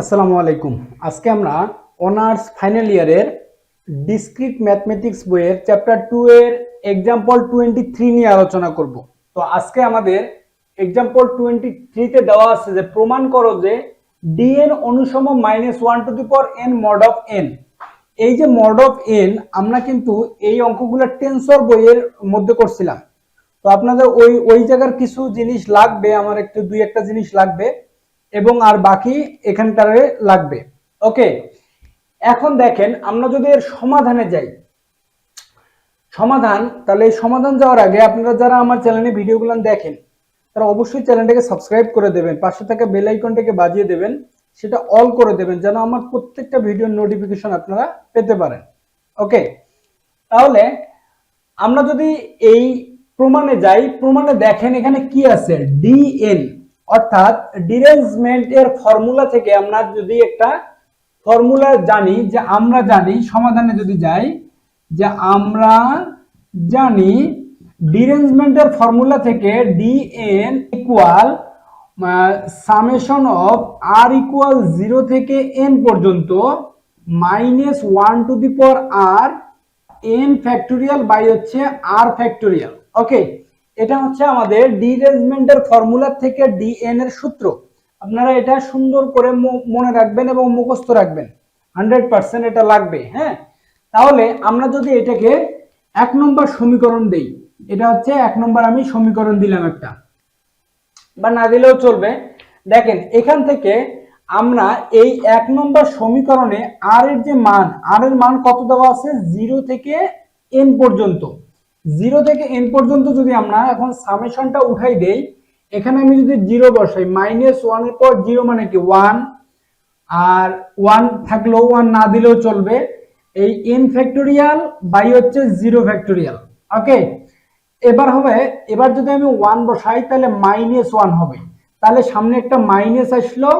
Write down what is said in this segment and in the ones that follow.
আসসালামু আলাইকুম। আজকে আমরা অনার্স ফাইনাল ইয়ারের ডিসক্রিট ম্যাথমেটিক্স বইয়ের চ্যাপ্টার টু এর এক্সাম্পল টোয়েন্টি থ্রি নিয়ে আলোচনা করব। তো আজকে আমাদের এক্সাম্পল টোয়েন্টি থ্রিতে দেওয়া আছে যে, প্রমাণ করো যে D N অনুসম minus one to the power N mod of N এই যে মড অফ এন আমরা কিন্তু এই অঙ্কগুলো টেন্সর বইয়ের মধ্যে করছিলাম। তো আপনাদের ওই ওই জায়গার কিছু জিনিস লাগবে, আমার একটু দুই একটা জিনিস লাগবে। এবং আর বাকি এখানটারে লাগবে। ওকে, এখন দেখেন আমরা যদি এর সমাধানে যাই। সমাধান, তাহলে এই সমাধান যাওয়ার আগে আপনারা যারা আমার চ্যানেলে ভিডিওগুলো দেখেন, তারা অবশ্যই চ্যানেলটাকে সাবস্ক্রাইব করে দেবেন, পাশে থাকা বেল আইকনটাকে বাজিয়ে দেবেন, সেটা অল করে দেবেন, যেন আমার প্রত্যেকটা ভিডিওর নোটিফিকেশন আপনারা পেতে পারেন। ওকে, তাহলে আমরা যদি এই প্রমাণে যাই, প্রমাণে দেখেন এখানে কি আছে? ডিএন অর্থাৎ ডিরেঞ্জমেন্ট এর ফর্মুলা থেকে আমরা যদি একটা ফর্মুলা জানি যে আমরা জানি, সমাধানে যদি যাই, যে আমরা জানি ডিরেঞ্জমেন্টের ফর্মুলা থেকে D N equal summation of R equal zero থেকে এন পর্যন্ত minus one to the power R N factorial by হচ্ছে আর ফ্যাক্টোরিয়াল ওকে এটা হচ্ছে আমাদের ডিরেঞ্জমেন্টের ফর্মুলা থেকে ডিএন এর সূত্র। আপনারা এটা সুন্দর করে মনে রাখবেন এবং মুখস্থ রাখবেন। হান্ড্রেড পার্সেন্ট এটা লাগবে হ্যাঁ? তাহলে আমরা যদি এটাকে এক নম্বর সমীকরণ দেই, এটা হচ্ছে এক নম্বর আমি সমীকরণ দিলাম একটা। বা না দিলেও চলবে। দেখেন, এখান থেকে আমরা এই এক নম্বর সমীকরণে আর এর যে মান আর এর মান কত দেওয়া আছে? জিরো থেকে এন পর্যন্ত। জিরো থেকে এন পর্যন্ত যদি আমরা এখন সামেশনটা উঠাই দেই, এখানে আমি যদি জিরো বসাই মাইনাস ওয়ানের পর জিরো মানে কি? ওয়ান আর ওয়ান থাকলেও ওয়ান না দিলেও চলবে। এই এন ফ্যাক্টোরিয়াল বাই হচ্ছে জিরো ফ্যাক্টোরিয়াল ওকে এবার হবে, এবার যদি আমি ওয়ান বসাই, তাহলে মাইনাস ওয়ান হবে। তাহলে সামনে একটা মাইনাস আসলো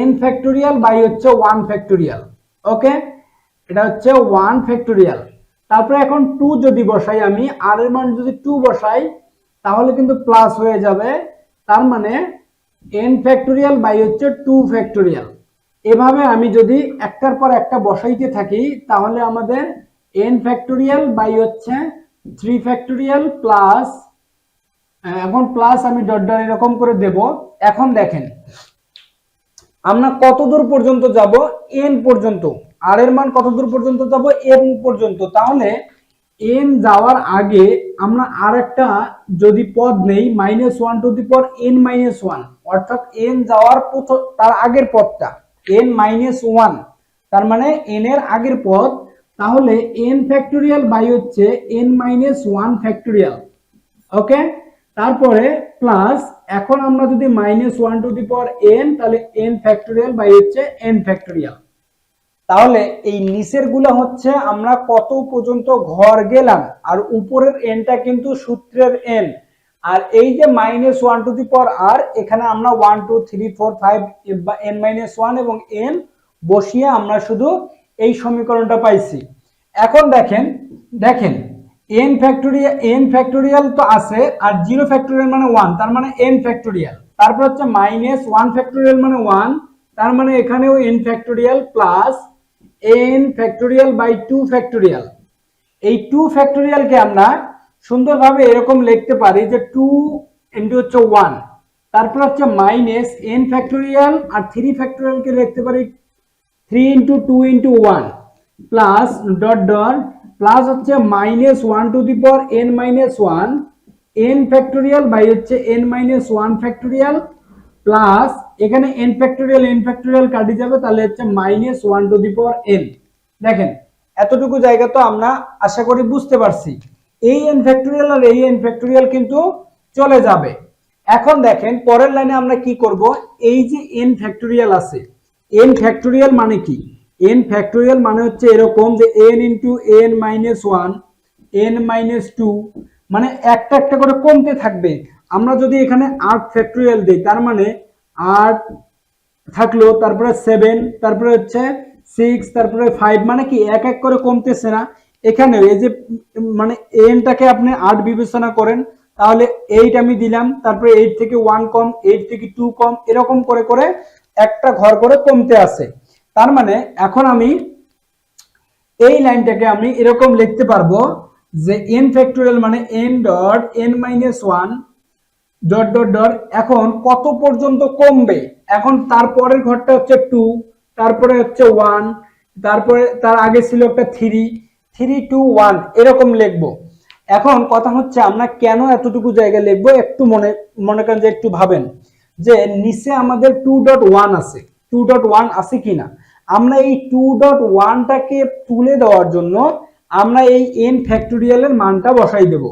এন ফ্যাক্টোরিয়াল বাই হচ্ছে ওয়ান ফ্যাক্টোরিয়াল ওকে এটা হচ্ছে ওয়ান ফ্যাক্টোরিয়াল তারপরে এখন টু যদি বসাই আমি আর এর মান যদি টু বসাই, তাহলে কিন্তু প্লাস হয়ে যাবে। তার মানে এন ফ্যাক্টোরিয়াল বাই হচ্ছে টু ফ্যাক্টোরিয়াল এভাবে আমি যদি একটার পর একটা বসাইতে থাকি, তাহলে আমাদের এন ফ্যাক্টোরিয়াল বাই হচ্ছে থ্রি ফ্যাক্টোরিয়াল প্লাস এখন প্লাস আমি ডট ডট এরকম করে দেব। এখন দেখেন, আমরা কত দূর পর্যন্ত যাব? এন পর্যন্ত। আর এর মান কত দূর পর্যন্ত যাব? এন পর্যন্ত। তাহলে এন যাওয়ার আগে আমরা আর একটা যদি পদ নেই minus one to the power N minus one অর্থাৎ এন যাওয়ার প্রথম, তার আগের পদটা এন মাইনাস ওয়ান তার মানে এন এর আগের পদ, তাহলে এন ফ্যাক্টোরিয়াল বাই হচ্ছে N minus one factorial okay তারপরে প্লাস এখন আমরা যদি minus one to the power N তাহলে এন ফ্যাক্টোরিয়াল বাই হচ্ছে এন ফ্যাক্টোরিয়াল তাহলে এই নিচেরগুলা হচ্ছে আমরা কত পর্যন্ত ঘর গেলাম, আর উপরের এনটা কিন্তু সূত্রের এন আর এই যে minus one to the power R এখানে আমরা one two three four five N minus one এবং এন বসিয়ে আমরা শুধু এই সমীকরণটা পাইছি। এখন দেখেন দেখেন এন ফ্যাক্টোরিয়াল এন ফ্যাক্টোরিয়াল তো আছে, আর জিরো ফ্যাক্টোরিয়াল মানে ওয়ান তার মানে এন ফ্যাক্টোরিয়াল তারপর হচ্ছে মাইনাস ওয়ান ফ্যাক্টোরিয়াল মানে ওয়ান তার মানে এখানেও N factorial plus N factorial by two factorial এই টু ফ্যাক্টোরিয়ালকে আমরা সুন্দরভাবে এরকম লিখতে পারি যে টু ইন্টু হচ্ছে ওয়ান তারপর হচ্ছে মাইনাস এন ফ্যাক্টোরিয়াল আর থ্রি ফ্যাক্টোরিয়ালকে লিখতে পারি three into two into one plus dot dot plus হচ্ছে minus one to the power n minus one n factorial by হচ্ছে n minus one factorial plus এখানে এন ফ্যাক্টোরিয়াল এন ফ্যাক্টোরিয়াল কাটি যাবে, তাহলে হচ্ছে minus one to the power N দেখেন, এতটুকু জায়গা তো আমরা আশা করি বুঝতে পারছি। এই এন ফ্যাক্টোরিয়াল আর এই এন ফ্যাক্টোরিয়াল কিন্তু চলে যাবে। এখন দেখেন, পরের লাইনে আমরা কি করব? এই যে এন ফ্যাক্টোরিয়াল আছে এন ফ্যাক্টোরিয়াল মানে কি? এন ফ্যাক্টোরিয়াল মানে হচ্ছে এরকম যে n into n minus one n minus two মানে একটা একটা করে কমতে থাকবে। আমরা যদি এখানে আট ফ্যাক্টোরিয়াল দিই, তার মানে আট থাকল, তারপরে সেভেন তারপরে হচ্ছে সিক্স তারপরে ফাইভ মানে কি এক এক করে কমতেছে না। এখানে এই যে মানে এনটাকে আপনি আট বিবেচনা করেন, তাহলে এইট আমি দিলাম, তারপরে এইট থেকে ওয়ান কম এইট থেকে টু কম, এরকম করে করে একটা ঘর করে কমতে আছে। তার মানে এখন আমি এই লাইনটাকে আমি এরকম লিখতে পারব যে এন ফ্যাক্টোরিয়াল মানে n dot n minus one dot dot dot এখন কত পর্যন্ত কমবে? এখন তারপরের ঘরটা হচ্ছে টু তারপরে হচ্ছে ওয়ান তারপরে তার আগে ছিল একটা থ্রি থ্রি টু ওয়ান এরকম লিখব। এখন কথা হচ্ছে আমরা কেন এতটুকু জায়গা লিখব? একটু মনে মনে করেন যে একটু ভাবেন। যে নিচে আমাদের টু ডট ওয়ান আছে। টু ডট ওয়ান আছে কিনা? আমরা এই টু ডট ওয়ানটাকে তুলে দেওয়ার জন্য আমরা এই এন ফ্যাক্টোরিয়ালের মানটা বসাই দেব।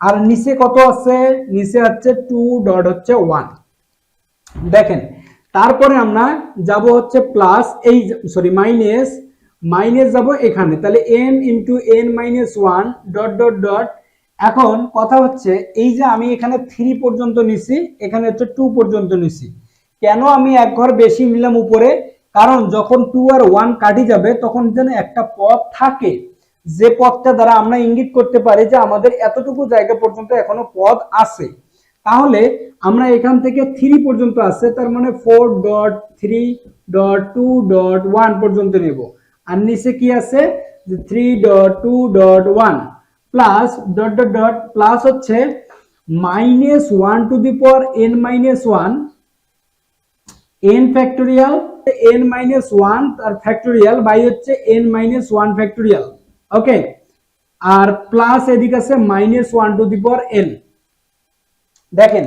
আর নিচে কত আছে? নিচে হচ্ছে টু ডট হচ্ছে ওয়ান দেখেন, তারপরে আমরা যাব হচ্ছে প্লাস এই সরি মাইনাস মাইনাস যাব এখানে। তাহলে n into n minus one dot dot dot এখন কথা হচ্ছে, এই যে আমি এখানে থ্রি পর্যন্ত নিছি, এখানে হচ্ছে টু পর্যন্ত নিছি। কেন আমি এক ঘর বেশি নিলাম উপরে? কারণ যখন টু আর ওয়ান কাটি যাবে, তখন যেন একটা পথ থাকে। যে পথটা দ্বারা আমরা ইঙ্গিত করতে পারি যে আমাদের এতটুকু জায়গা পর্যন্ত এখনও পথ আছে, তাহলে আমরা এখান থেকে থ্রি পর্যন্ত আছে, তার মানে four dot three dot two dot one পর্যন্ত নেব। আর নিচে কি আছে? Three dot two dot one plus dot dot dot plus হচ্ছে minus one to the power n minus one n factorial n minus one R factorial by হচ্ছে n minus one factorial okay আর plus এদিকে আছে minus one to the power n দেখেন,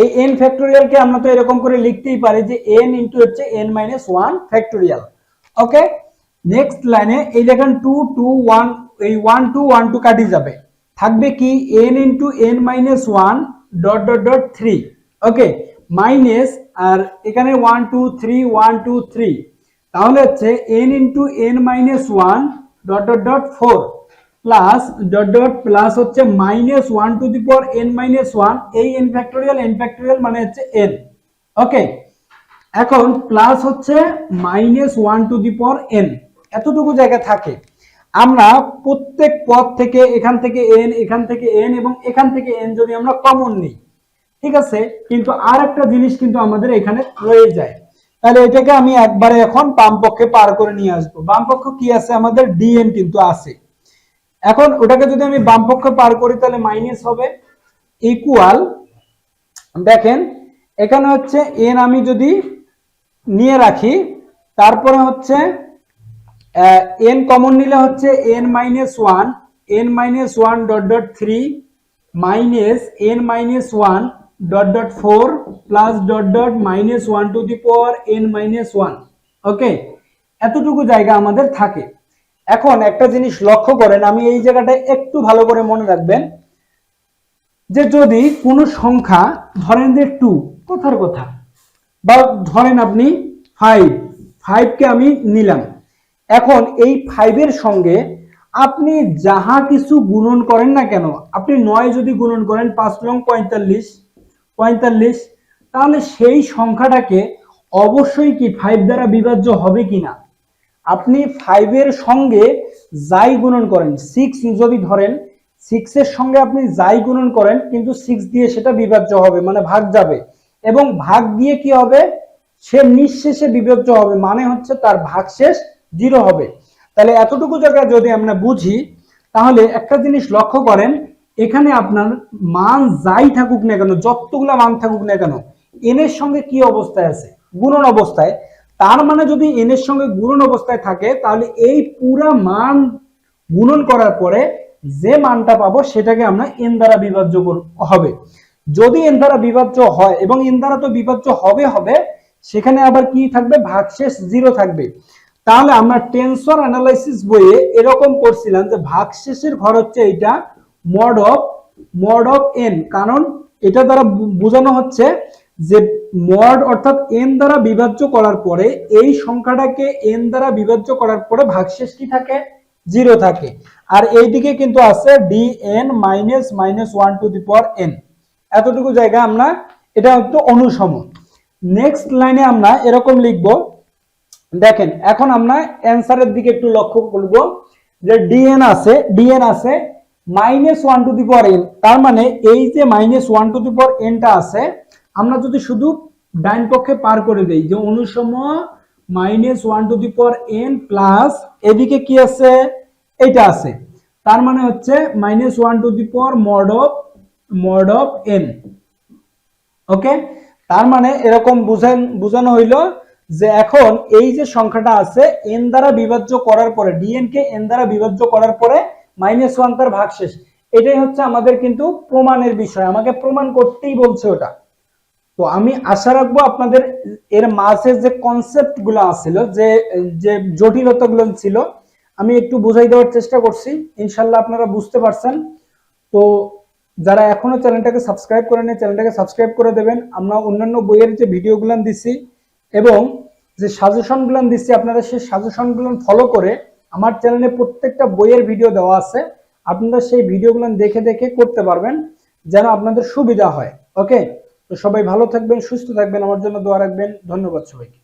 এই N ফ্যাক্টোরিয়ালকে আমরা তো এরকম করে লিখতেই পারি যে এন ইন্টু হচ্ছে n minus one factorial okay next লাইনে এই দেখেন টু টু ওয়ান এই ওয়ান টু ওয়ান টু কাটি যাবে। থাকবে কি n into n minus one dot dot dot three okay minus আর এখানে one two three one two three তাহলে হচ্ছে n into n minus one dot dot dot four plus dot dot plus হচ্ছে minus one to the power n minus one এই N factorial N factorial মানে হচ্ছে N okay এখন plus হচ্ছে minus one to the power n এতটুকু জায়গা থাকে। আমরা প্রত্যেক পদ থেকে এখান থেকে এন এখান থেকে এন এবং এখান থেকে এন যদি আমরা কমন নিই, ঠিক আছে? কিন্তু আর একটা জিনিস কিন্তু আমাদের এখানে রয়ে যায়। তাহলে এটাকে আমি একবারে এখন বাম পক্ষে পার করে নিয়ে আসব। বাম পক্ষ কি আছে? আমাদের ডিএন কিন্তু আছে। এখন ওটাকে যদি আমি বাম পক্ষে পার করি, তাহলে মাইনাস হবে ইকুয়াল দেখেন, এখানে হচ্ছে এন আমি যদি নিয়ে রাখি, তারপরে হচ্ছে এন কমন নিলে হচ্ছে n minus one n minus one dot dot three minus n minus one dot dot four plus dot dot minus one to the power n minus one okay এতটুকু জায়গা আমাদের থাকে। এখন একটা জিনিস লক্ষ্য করেন, আমি এই জায়গাটায় একটু ভালো করে মনে রাখবেন যে যদি কোনো সংখ্যা ধরেন যে টু কথার কথা। বা ধরেন আপনি ফাইভ ফাইভকে আমি নিলাম। এখন এই ফাইভের সঙ্গে আপনি যাহা কিছু গুণন করেন না কেন, আপনি নয় যদি গুণন করেন, পাঁচ লং পঁয়তাল্লিশ পঁয়তাল্লিশ, তাহলে সেই সংখ্যাটাকে অবশ্যই কি ফাইভ দ্বারা বিভাজ্য হবে কিনা? আপনি ফাইভের সঙ্গে যাই গুণন করেন সিক্স যদি ধরেন সিক্সের সঙ্গে আপনি যাই গুণন করেন, কিন্তু সিক্স দিয়ে সেটা বিভাজ্য হবে মানে ভাগ যাবে। এবং ভাগ দিয়ে কি হবে? সে নিঃশেষে বিভাজ্য হবে মানে হচ্ছে তার ভাগশেষ জিরো হবে। তাহলে এতটুকু জায়গায় যদি আমরা বুঝি, তাহলে একটা জিনিস লক্ষ্য করেন এখানে আপনার মান যাই থাকুক না কেন, যতগুলা মান থাকুক না কেন এন এর সঙ্গে কি অবস্থায় আছে? গুণন অবস্থায়। তার মানে যদি এন এর সঙ্গে গুণন অবস্থায় থাকে, তাহলে এই পুরা মান গুণন করার পরে যে মানটা পাবো সেটাকে আমরা এন দ্বারা বিভাজ্য হবে। যদি এন দ্বারা বিভাজ্য হয় এবং এন দ্বারা তো বিভাজ্য হবে হবে, সেখানে আবার কি থাকবে? ভাগশেষ জিরো থাকবে। তাহলে আমরা টেনসর অ্যানালাইসিস বইয়ে এরকম করছিলাম যে ভাগশেষের ঘর হচ্ছে এটা mod of mod of n, কারণ এটা দ্বারা বোঝানো হচ্ছে যে মড অর্থাৎ এন দ্বারা বিভাজ্য করার পরে এই সংখ্যাটাকে এন দ্বারা বিভাজ্য করার পরে ভাগশেষ কি থাকে? জিরো থাকে। আর এইদিকে কিন্তু আছে d n minus minus one to the power n. এতটুকু জায়গা আমরা, এটা একটু অনুসম। নেক্সট লাইনে আমরা এরকম লিখব, দেখেন, এখন আমরা অ্যান্সারের দিকে একটু লক্ষ্য করব যে ডিএন আছে ডিএন আছে minus one to the power n তার মানে এই যে minus one to the power এনটা আছে, আমরা যদি শুধু ডাইন পক্ষে পার করে দেই, যে অনুসম minus one to the power n plus এদিকে কি আছে? এটা আছে। তার মানে হচ্ছে minus one to the power mod of mod of n okay? তার মানে এরকম বুঝান, বোঝানো হইল যে এখন এই যে সংখ্যাটা আছে এন দ্বারা বিভাজ্য করার পরে ডিএন কে এন দ্বারা বিভাজ্য করার পরে মাইনাস ওয়ান তার ভাগশেষ। এটাই হচ্ছে আমাদের কিন্তু প্রমাণের বিষয়। আমাকে প্রমাণ করতেই বলছে ওটা। তো আমি আশা রাখব আপনাদের এর মাঝে যে কনসেপ্টগুলো আছিল, যে যে জটিলতা গুলো ছিল, আমি একটু বুঝাই দেওয়ার চেষ্টা করছি। ইনশাল্লাহ আপনারা বুঝতে পারছেন। তো যারা এখনও চ্যানেলটাকে সাবস্ক্রাইব করেনি চ্যানেলটাকে সাবস্ক্রাইব করে দেবেন। আমরা অন্যান্য বইয়ের যে ভিডিওগুলো দিচ্ছি এবং যে সাজেশনগুলো দিচ্ছি আপনারা সেই সাজেশনগুলো ফলো করে আমার চ্যানেলে প্রত্যেকটা বইয়ের ভিডিও দেওয়া আছে। আপনারা সেই ভিডিওগুলো দেখে দেখে করতে পারবেন, যেন আপনাদের সুবিধা হয়। ওকে তো সবাই ভালো থাকবেন, সুস্থ থাকবেন। আমার জন্য দোয়া রাখবেন। ধন্যবাদ সবাইকে।